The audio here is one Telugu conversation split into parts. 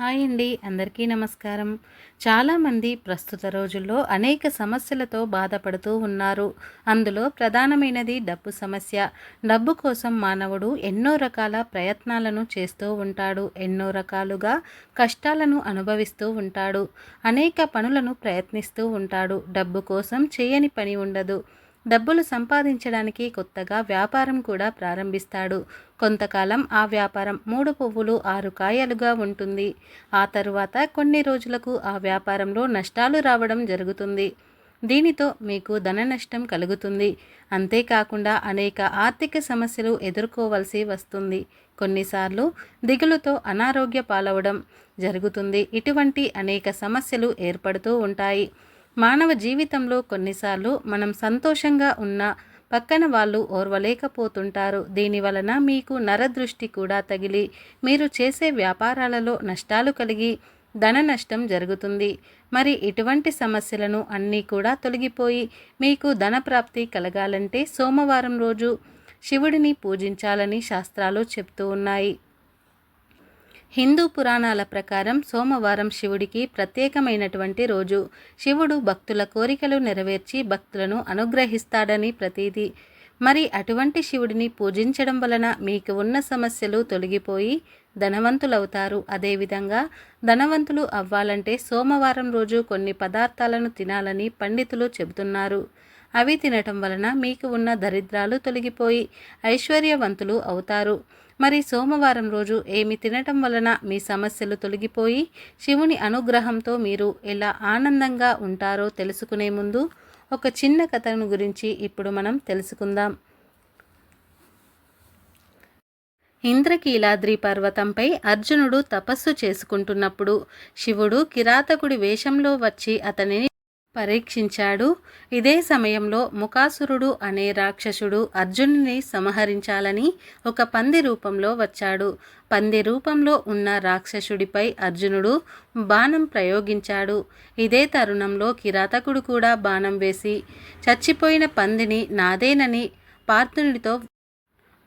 హాయ్ అండి అందరికీ నమస్కారం. చాలామంది ప్రస్తుత రోజుల్లో అనేక సమస్యలతో బాధపడుతూ ఉన్నారు. అందులో ప్రధానమైనది డబ్బు సమస్య. డబ్బు కోసం మానవుడు ఎన్నో రకాల ప్రయత్నాలను చేస్తూ ఉంటాడు. ఎన్నో రకాలుగా కష్టాలను అనుభవిస్తూ ఉంటాడు. అనేక పనులను ప్రయత్నిస్తూ ఉంటాడు. డబ్బు కోసం చేయని పని ఉండదు. డబ్బులు సంపాదించడానికి కొత్తగా వ్యాపారం కూడా ప్రారంభిస్తాడు. కొంతకాలం ఆ వ్యాపారం మూడు పువ్వులు ఆరు కాయలుగా ఉంటుంది. ఆ తరువాత కొన్ని రోజులకు ఆ వ్యాపారంలో నష్టాలు రావడం జరుగుతుంది. దీనితో మీకు ధన నష్టం కలుగుతుంది. అంతేకాకుండా అనేక ఆర్థిక సమస్యలు ఎదుర్కోవలసి వస్తుంది. కొన్నిసార్లు దిగులుతో అనారోగ్య పాలవడం జరుగుతుంది. ఇటువంటి అనేక సమస్యలు ఏర్పడుతూ ఉంటాయి. మానవ జీవితంలో కొన్నిసార్లు మనం సంతోషంగా ఉన్న పక్కన వాళ్ళు ఓర్వలేకపోతుంటారు. దీని వలన మీకు నరదృష్టి కూడా తగిలి మీరు చేసే వ్యాపారాలలో నష్టాలు కలిగి ధన నష్టం జరుగుతుంది. మరి ఇటువంటి సమస్యలను అన్నీ కూడా తొలగిపోయి మీకు ధన ప్రాప్తి కలగాలంటే సోమవారం రోజు శివుడిని పూజించాలని శాస్త్రాలు చెప్తూ ఉన్నాయి. హిందూ పురాణాల ప్రకారం సోమవారం శివుడికి ప్రత్యేకమైనటువంటి రోజు. శివుడు భక్తుల కోరికలు నెరవేర్చి భక్తులను అనుగ్రహిస్తాడని ప్రతీది మరి అటువంటి శివుడిని పూజించడం వలన మీకు ఉన్న సమస్యలు తొలగిపోయి ధనవంతులవుతారు. అదేవిధంగా ధనవంతులు అవ్వాలంటే సోమవారం రోజు కొన్ని పదార్థాలను తినాలని పండితులు చెబుతున్నారు. అవి తినటం వలన మీకు ఉన్న దరిద్రాలు తొలగిపోయి ఐశ్వర్యవంతులు అవుతారు. మరి సోమవారం రోజు ఏమి తినటం వలన మీ సమస్యలు తొలగిపోయి శివుని అనుగ్రహంతో మీరు ఎలా ఆనందంగా ఉంటారో తెలుసుకునే ముందు ఒక చిన్న కథను గురించి ఇప్పుడు మనం తెలుసుకుందాం. ఇంద్రకీలాద్రి పర్వతంపై అర్జునుడు తపస్సు చేసుకుంటున్నప్పుడు శివుడు కిరాతకుడి వేషంలో వచ్చి అతనిని పరీక్షించాడు. ఇదే సమయంలో ముఖాసురుడు అనే రాక్షసుడు అర్జునుని సంహరించాలని ఒక పంది రూపంలో వచ్చాడు. పంది రూపంలో ఉన్న రాక్షసుడిపై అర్జునుడు బాణం ప్రయోగించాడు. ఇదే తరుణంలో కిరాతకుడు కూడా బాణం వేసి చచ్చిపోయిన పందిని నాదేనని పార్థునుడితో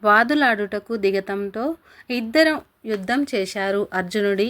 వాదులాడుటకు దిగతంతో ఇద్దరం యుద్ధం చేశారు. అర్జునుడి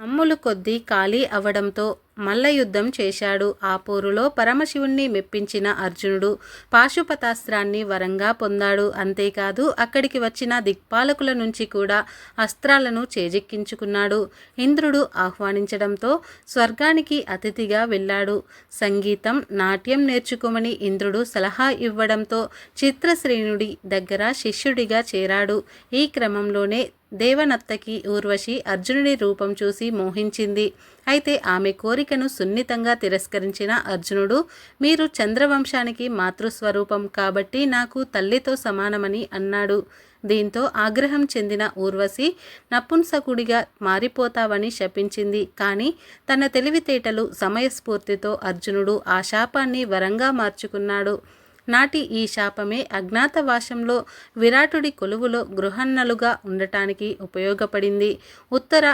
అమ్ములు కొద్దీ ఖాళీ అవడంతో మల్లయుద్ధం చేశాడు. ఆ పోరులో పరమశివుణ్ణి మెప్పించిన అర్జునుడు పాశుపతాస్త్రాన్ని వరంగా పొందాడు. అంతేకాదు అక్కడికి వచ్చిన దిక్పాలకుల నుంచి కూడా అస్త్రాలను చేజిక్కించుకున్నాడు. ఇంద్రుడు ఆహ్వానించడంతో స్వర్గానికి అతిథిగా వెళ్ళాడు. సంగీతం నాట్యం నేర్చుకోమని ఇంద్రుడు సలహా ఇవ్వడంతో చిత్రశ్రేణుడి దగ్గర శిష్యుడిగా చేరాడు. ఈ క్రమంలోనే దేవనత్తకి ఊర్వశి అర్జునుడి రూపం చూసి మోహించింది. అయితే ఆమె కోరికను సున్నితంగా తిరస్కరించిన అర్జునుడు మీరు చంద్రవంశానికి మాతృస్వరూపం కాబట్టి నాకు తల్లితో సమానమని అన్నాడు. దీంతో ఆగ్రహం చెందిన ఊర్వశి నపుంసకుడిగా మారిపోతావని శపించింది. కానీ తన తెలివితేటలు సమయస్ఫూర్తితో అర్జునుడు ఆ శాపాన్ని వరంగా మార్చుకున్నాడు. నాటి ఈ శాపమే అజ్ఞాతవాసంలో విరాటుడి కొలువులో గృహన్నలుగా ఉండటానికి ఉపయోగపడింది. ఉత్తర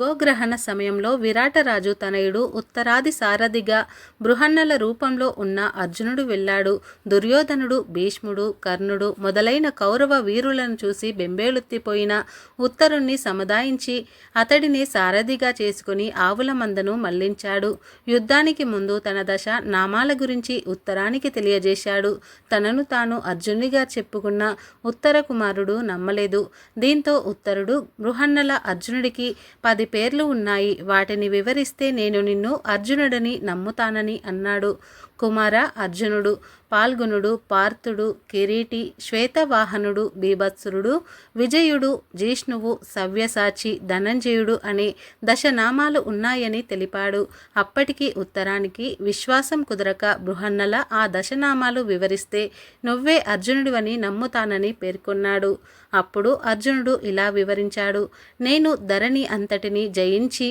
గోగ్రహణ సమయంలో విరాటరాజు తనయుడు ఉత్తరాది సారథిగా బృహన్నల రూపంలో ఉన్న అర్జునుడు వెళ్ళాడు. దుర్యోధనుడు భీష్ముడు కర్ణుడు మొదలైన కౌరవ వీరులను చూసి బెంబేలెత్తిపోయిన ఉత్తరుణ్ణి సముదాయించి అతడిని సారథిగా చేసుకుని ఆవుల మందను మళ్ళించాడు. యుద్ధానికి ముందు తన దశ నామాల గురించి ఉత్తరానికి తెలియజేశాడు. తనను తాను అర్జునుడిగా చెప్పుకున్న ఉత్తర కుమారుడు నమ్మలేదు. దీంతో ఉత్తరుడు బృహన్నల అర్జునుడికి పది పేర్లు ఉన్నాయి. వాటిని వివరిస్తే నేను నిన్ను అర్జునుడని నమ్ముతానని అన్నాడు. కుమార అర్జునుడు పాల్గొనుడు పార్థుడు కిరీటి శ్వేతవాహనుడు బీభత్సురుడు విజయుడు జిష్ణువు సవ్యసాచి ధనంజయుడు అనే దశనామాలు ఉన్నాయని తెలిపాడు. అప్పటికి ఉత్తరానికి విశ్వాసం కుదరక బృహన్నల ఆ దశనామాలు వివరిస్తే నువ్వే అర్జునుడివని నమ్ముతానని పేర్కొన్నాడు. అప్పుడు అర్జునుడు ఇలా వివరించాడు. నేను ధరణి అంతటిని జయించి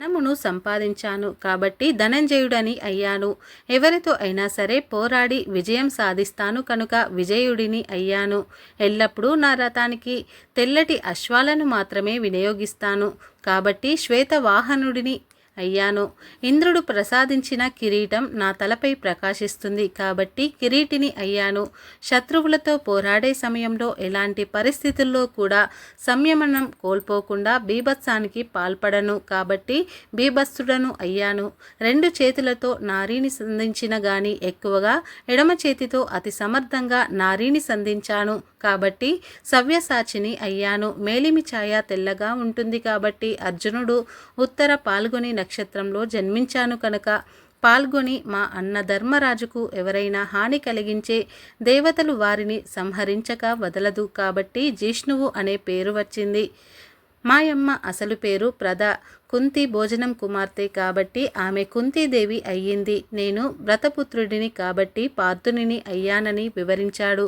ధనమును సంపాదించాను కాబట్టి ధనంజయుడని అయ్యాను. ఎవరితో అయినా సరే పోరాడి విజయం సాధిస్తాను కనుక విజయుడిని అయ్యాను. ఎల్లప్పుడూ నా రథానికి తెల్లటి అశ్వాలను మాత్రమే వినియోగిస్తాను. కాబట్టి శ్వేత వాహనుడిని అయ్యాను. ఇంద్రుడు ప్రసాదించిన కిరీటం నా తలపై ప్రకాశిస్తుంది కాబట్టి కిరీటిని అయ్యాను. శత్రువులతో పోరాడే సమయంలో ఎలాంటి పరిస్థితుల్లో కూడా సంయమనం కోల్పోకుండా బీభత్సానికి పాల్పడను కాబట్టి బీభత్సుడను అయ్యాను. రెండు చేతులతో నారీని సంధించిన గాని ఎక్కువగా ఎడమ చేతితో అతి సమర్థంగా నారీని సంధించాను. కాబట్టి సవ్యసాచిని అయ్యాను. మేలిమి ఛాయ తెల్లగా ఉంటుంది కాబట్టి అర్జునుడు ఉత్తర పాల్గొని నక్షత్రంలో జన్మించాను కనుక పాల్గొని మా అన్న ధర్మరాజుకు ఎవరైనా హాని కలిగించే దేవతలు వారిని సంహరించక వదలదు కాబట్టి జిష్ణువు అనే పేరు వచ్చింది. మాయమ్మ అసలు పేరు ప్రద. కుంతి భోజనం కుమార్తె కాబట్టి ఆమె కుంతీదేవి అయ్యింది. నేను వ్రతపుత్రుడిని కాబట్టి పార్థునిని అయ్యానని వివరించాడు.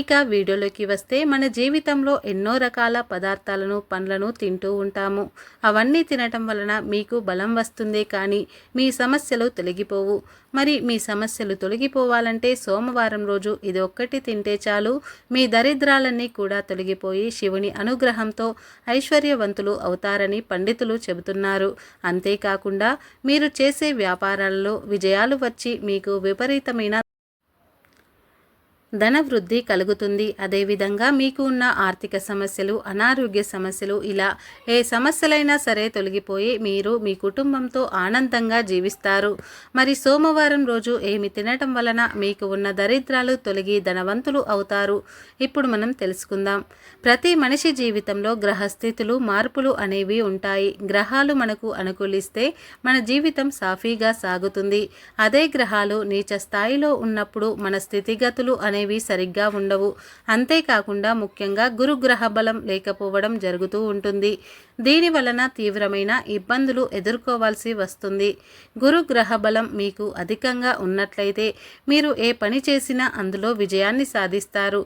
ఇక వీడియోలోకి వస్తే మన జీవితంలో ఎన్నో రకాల పదార్థాలను పండ్లను తింటూ ఉంటాము. అవన్నీ తినటం వలన మీకు బలం వస్తుందే కానీ మీ సమస్యలు తొలగిపోవు. మరి మీ సమస్యలు తొలగిపోవాలంటే సోమవారం రోజు ఇది ఒక్కటి తింటే చాలు. మీ దరిద్రాలన్నీ కూడా తొలగిపోయి శివుని అనుగ్రహంతో ఐశ్వర్యవంతులు అవుతారని పండితులు చెబుతున్నారు. అంతేకాకుండా మీరు చేసే వ్యాపారాలలో విజయాలు వచ్చి మీకు విపరీతమైన ధన వృద్ధి కలుగుతుంది. అదేవిధంగా మీకు ఉన్న ఆర్థిక సమస్యలు అనారోగ్య సమస్యలు ఇలా ఏ సమస్యలైనా సరే తొలగిపోయి మీరు మీ కుటుంబంతో ఆనందంగా జీవిస్తారు. మరి సోమవారం రోజు ఏమి తినటం వలన మీకు ఉన్న దరిద్రాలు తొలగి ధనవంతులు అవుతారు? ఇప్పుడు మనం తెలుసుకుందాం. ప్రతి మనిషి జీవితంలో గ్రహస్థితులు మార్పులు అనేవి ఉంటాయి. గ్రహాలు మనకు అనుకూలిస్తే మన జీవితం సాఫీగా సాగుతుంది. అదే గ్రహాలు నీచ స్థాయిలో ఉన్నప్పుడు మన స్థితిగతులు అనేవి అనేవి సరిగ్గా ఉండవు. అంతేకాకుండా ముఖ్యంగా గురుగ్రహ బలం లేకపోవడం జరుగుతూ ఉంటుంది. దీని వలన తీవ్రమైన ఇబ్బందులు ఎదుర్కోవాల్సి వస్తుంది. గురుగ్రహ బలం మీకు అధికంగా ఉన్నట్లయితే మీరు ఏ పని చేసినా అందులో విజయాన్ని సాధిస్తారు.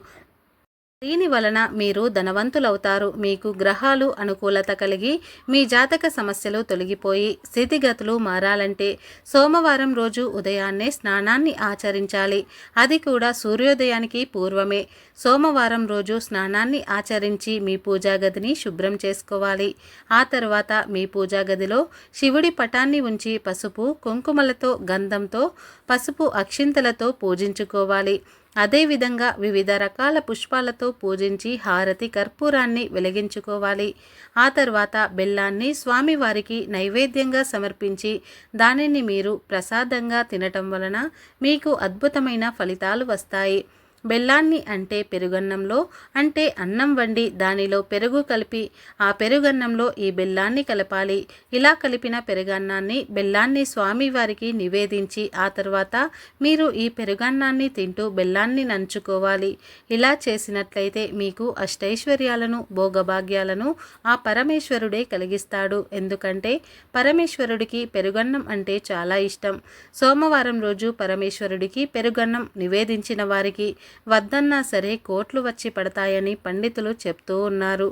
దీని వలన మీరు ధనవంతులవుతారు. మీకు గ్రహాలు అనుకూలత కలిగి మీ జాతక సమస్యలు తొలగిపోయి స్థితిగతులు మారాలంటే సోమవారం రోజు ఉదయాన్నే స్నానాన్ని ఆచరించాలి. అది కూడా సూర్యోదయానికి పూర్వమే. సోమవారం రోజు స్నానాన్ని ఆచరించి మీ పూజా గదిని శుభ్రం చేసుకోవాలి. ఆ తర్వాత మీ పూజా గదిలో శివుడి పటాన్ని ఉంచి పసుపు కుంకుమలతో గంధంతో పసుపు అక్షింతలతో పూజించుకోవాలి. అదేవిధంగా వివిధ రకాల పుష్పాలతో పూజించి హారతి కర్పూరాన్ని వెలిగించుకోవాలి. ఆ తర్వాత బెల్లాన్ని స్వామివారికి నైవేద్యంగా సమర్పించి దానిని మీరు ప్రసాదంగా తినటం వలన మీకు అద్భుతమైన ఫలితాలు వస్తాయి. బెల్లాన్ని అంటే పెరుగన్నంలో అంటే అన్నం వండి దానిలో పెరుగు కలిపి ఆ పెరుగన్నంలో ఈ బెల్లాన్ని కలపాలి. ఇలా కలిపిన పెరుగన్నాన్ని బెల్లాన్ని స్వామివారికి నివేదించి ఆ తర్వాత మీరు ఈ పెరుగన్నాన్ని తింటూ బెల్లాన్ని నంచుకోవాలి. ఇలా చేసినట్లయితే మీకు అష్టైశ్వర్యాలను భోగభాగ్యాలను ఆ పరమేశ్వరుడే కలిగిస్తాడు. ఎందుకంటే పరమేశ్వరుడికి పెరుగన్నం అంటే చాలా ఇష్టం. సోమవారం రోజు పరమేశ్వరుడికి పెరుగన్నం నివేదించిన వారికి వద్దన్నా సరే కోట్లు వచ్చి పడతాయని పండితులు చెప్తూ ఉన్నారు.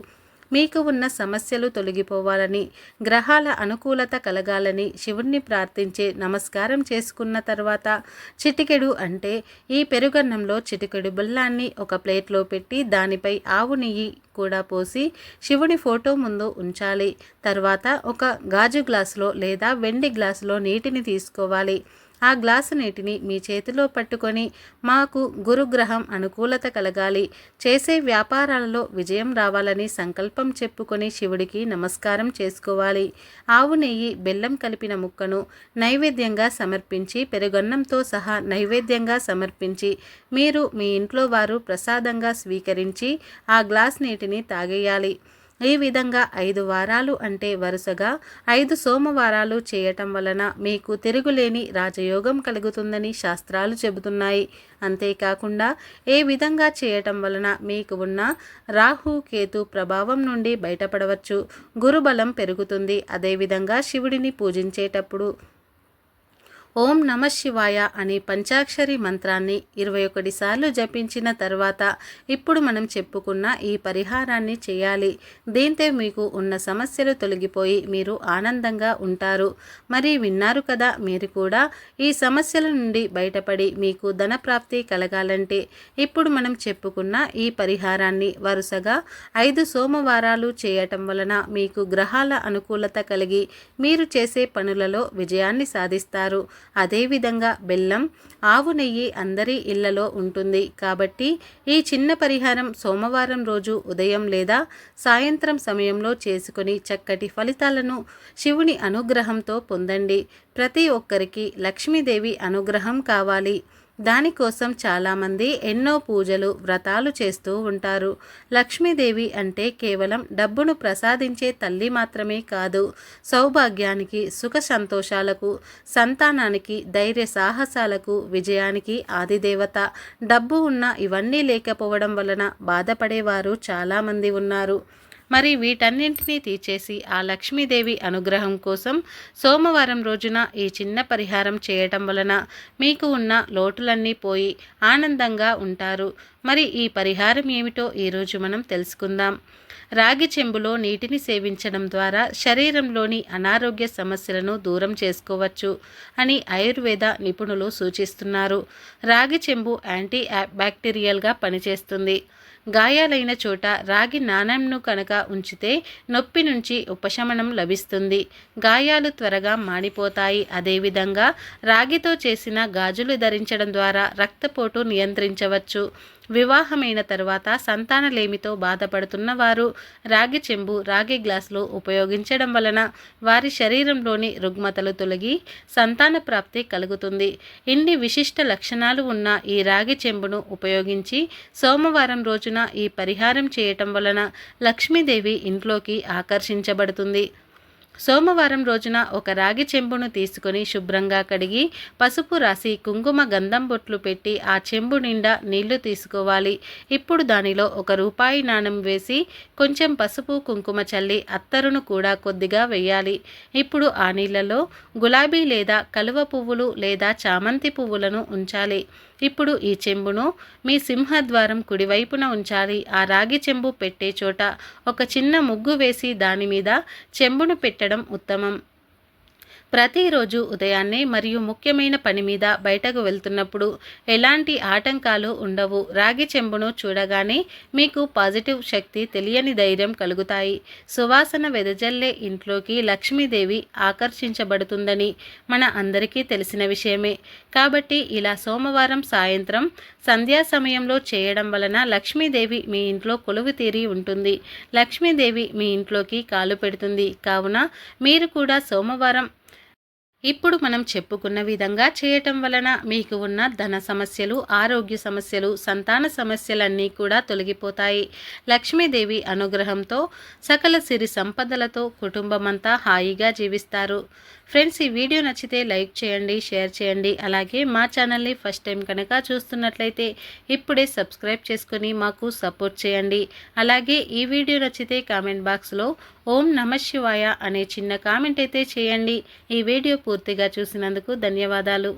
మీకు ఉన్న సమస్యలు తొలగిపోవాలని గ్రహాల అనుకూలత కలగాలని శివుణ్ణి ప్రార్థించే నమస్కారం చేసుకున్న తర్వాత చిటికెడు అంటే ఈ పెరుగన్నంలో చిటికెడు బెల్లాన్ని ఒక ప్లేట్లో పెట్టి దానిపై ఆవు నెయ్యి కూడా పోసి శివుని ఫోటో ముందు ఉంచాలి. తర్వాత ఒక గాజు గ్లాసులో లేదా వెండి గ్లాసులో నీటిని తీసుకోవాలి. ఆ గ్లాసు నీటిని మీ చేతిలో పట్టుకొని మాకు గురుగ్రహం అనుకూలత కలగాలి. చేసే వ్యాపారాలలో విజయం రావాలని సంకల్పం చెప్పుకొని శివుడికి నమస్కారం చేసుకోవాలి. ఆవు నెయ్యి బెల్లం కలిపిన ముక్కను నైవేద్యంగా సమర్పించి పెరుగన్నంతో సహా నైవేద్యంగా సమర్పించి మీరు మీ ఇంట్లో వారు ప్రసాదంగా స్వీకరించి ఆ గ్లాస్ నీటిని తాగేయాలి. ఈ విధంగా ఐదు వారాలు అంటే వరుసగా ఐదు సోమవారాలు చేయటం వలన మీకు తిరుగులేని రాజయోగం కలుగుతుందని శాస్త్రాలు చెబుతున్నాయి. అంతేకాకుండా ఏ విధంగా చేయటం వలన మీకు ఉన్న రాహు కేతు ప్రభావం నుండి బయటపడవచ్చు. గురుబలం పెరుగుతుంది. అదేవిధంగా శివుడిని పూజించేటప్పుడు ఓం నమ శివాయ అనే పంచాక్షరి మంత్రాన్ని ఇరవై ఒకటి సార్లు జపించిన తర్వాత ఇప్పుడు మనం చెప్పుకున్న ఈ పరిహారాన్ని చేయాలి. దీంతో మీకు ఉన్న సమస్యలు తొలగిపోయి మీరు ఆనందంగా ఉంటారు. మరి విన్నారు కదా మీరు కూడా ఈ సమస్యల నుండి బయటపడి మీకు ధనప్రాప్తి కలగాలంటే ఇప్పుడు మనం చెప్పుకున్న ఈ పరిహారాన్ని వరుసగా ఐదు సోమవారాలు చేయటం వలన మీకు గ్రహాల అనుకూలత కలిగి మీరు చేసే పనులలో విజయాన్ని సాధిస్తారు. అదేవిధంగా బెల్లం ఆవు నెయ్యి అందరి ఇళ్ళలో ఉంటుంది. కాబట్టి ఈ చిన్న పరిహారం సోమవారం రోజు ఉదయం లేదా సాయంత్రం సమయంలో చేసుకుని చక్కటి ఫలితాలను శివుని అనుగ్రహంతో పొందండి. ప్రతి ఒక్కరికి లక్ష్మీదేవి అనుగ్రహం కావాలి. దానికోసం చాలామంది ఎన్నో పూజలు వ్రతాలు చేస్తూ ఉంటారు. లక్ష్మీదేవి అంటే కేవలం డబ్బును ప్రసాదించే తల్లి మాత్రమే కాదు సౌభాగ్యానికి సుఖ సంతోషాలకు సంతానానికి ధైర్య సాహసాలకు విజయానికి ఆదిదేవత. డబ్బు ఉన్న ఇవన్నీ లేకపోవడం వలన బాధపడేవారు చాలామంది ఉన్నారు. మరి వీటన్నింటినీ తీర్చేసి ఆ లక్ష్మీదేవి అనుగ్రహం కోసం సోమవారం రోజున ఈ చిన్న పరిహారం చేయటం వలన మీకు ఉన్న లోటులన్నీ పోయి ఆనందంగా ఉంటారు. మరి ఈ పరిహారం ఏమిటో ఈరోజు మనం తెలుసుకుందాం. రాగి చెంబులో నీటిని సేవించడం ద్వారా శరీరంలోని అనారోగ్య సమస్యలను దూరం చేసుకోవచ్చు అని ఆయుర్వేద నిపుణులు సూచిస్తున్నారు. రాగి చెంబు యాంటీ బ్యాక్టీరియల్గా పనిచేస్తుంది. గాయాలైన చోట రాగి నాణంను కనుక ఉంచితే నొప్పి నుంచి ఉపశమనం లభిస్తుంది. గాయాలు త్వరగా మాడిపోతాయి అదేవిధంగా రాగితో చేసిన గాజులు ధరించడం ద్వారా రక్తపోటు నియంత్రించవచ్చు. వివాహమైన తర్వాత సంతానలేమితో బాధపడుతున్న వారు రాగి చెంబు రాగి గ్లాసులు ఉపయోగించడం వలన వారి శరీరంలోని రుగ్మతలు తొలగి సంతాన ప్రాప్తి కలుగుతుంది. ఇన్ని విశిష్ట లక్షణాలు ఉన్న ఈ రాగి చెంబును ఉపయోగించి సోమవారం రోజున ఈ పరిహారం చేయటం వలన లక్ష్మీదేవి ఇంట్లోకి ఆకర్షించబడుతుంది. సోమవారం రోజున ఒక రాగి చెంబును తీసుకొని శుభ్రంగా కడిగి పసుపు రాసి కుంకుమ గంధం బొట్లు పెట్టి ఆ చెంబు నిండా నీళ్ళు తీసుకోవాలి. ఇప్పుడు దానిలో ఒక రూపాయి నాణం వేసి కొంచెం పసుపు కుంకుమ చల్లి అత్తరును కూడా కొద్దిగా వేయాలి. ఇప్పుడు ఆ నీళ్ళలో గులాబీ లేదా కలువ పువ్వులు లేదా చామంతి పువ్వులను ఉంచాలి. ఇప్పుడు ఈ చెంబును మీ సింహద్వారం కుడివైపున ఉంచాలి. ఆ రాగి చెంబు పెట్టే చోట ఒక చిన్న ముగ్గు వేసి దాని మీద చెంబును పెట్టడం ఉత్తమం. ప్రతిరోజు ఉదయాన్నే మరియు ముఖ్యమైన పని మీద బయటకు వెళ్తున్నప్పుడు ఎలాంటి ఆటంకాలు ఉండవు. రాగి చెంబును చూడగానే మీకు పాజిటివ్ శక్తి తెలియని ధైర్యం కలుగుతాయి. సువాసన వెదజల్లే ఇంట్లోకి లక్ష్మీదేవి ఆకర్షించబడుతుందని మన అందరికీ తెలిసిన విషయమే. కాబట్టి ఇలా సోమవారం సాయంత్రం సంధ్యా సమయంలో చేయడం వలన లక్ష్మీదేవి మీ ఇంట్లో కొలువు తీరి ఉంటుంది. లక్ష్మీదేవి మీ ఇంట్లోకి కాలు పెడుతుంది. కావున మీరు కూడా సోమవారం ఇప్పుడు మనం చెప్పుకున్న విధంగా చేయటం వలన మీకు ఉన్న ధన సమస్యలు ఆరోగ్య సమస్యలు సంతాన సమస్యలన్నీ కూడా తొలగిపోతాయి. లక్ష్మీదేవి అనుగ్రహంతో సకల సిరి సంపదలతో కుటుంబమంతా హాయిగా జీవిస్తారు. ఫ్రెండ్స్ ఈ వీడియో నచ్చితే లైక్ చేయండి షేర్ చేయండి. అలాగే మా ఛానల్ని ఫస్ట్ టైం కనుక చూస్తున్నట్లయితే ఇప్పుడే సబ్స్క్రైబ్ చేసుకొని మాకు సపోర్ట్ చేయండి. అలాగే ఈ వీడియో నచ్చితే కామెంట్ బాక్స్లో ఓం నమ శివాయ అనే చిన్న కామెంట్ అయితే చేయండి. ఈ వీడియో పూర్తిగా చూసినందుకు ధన్యవాదాలు.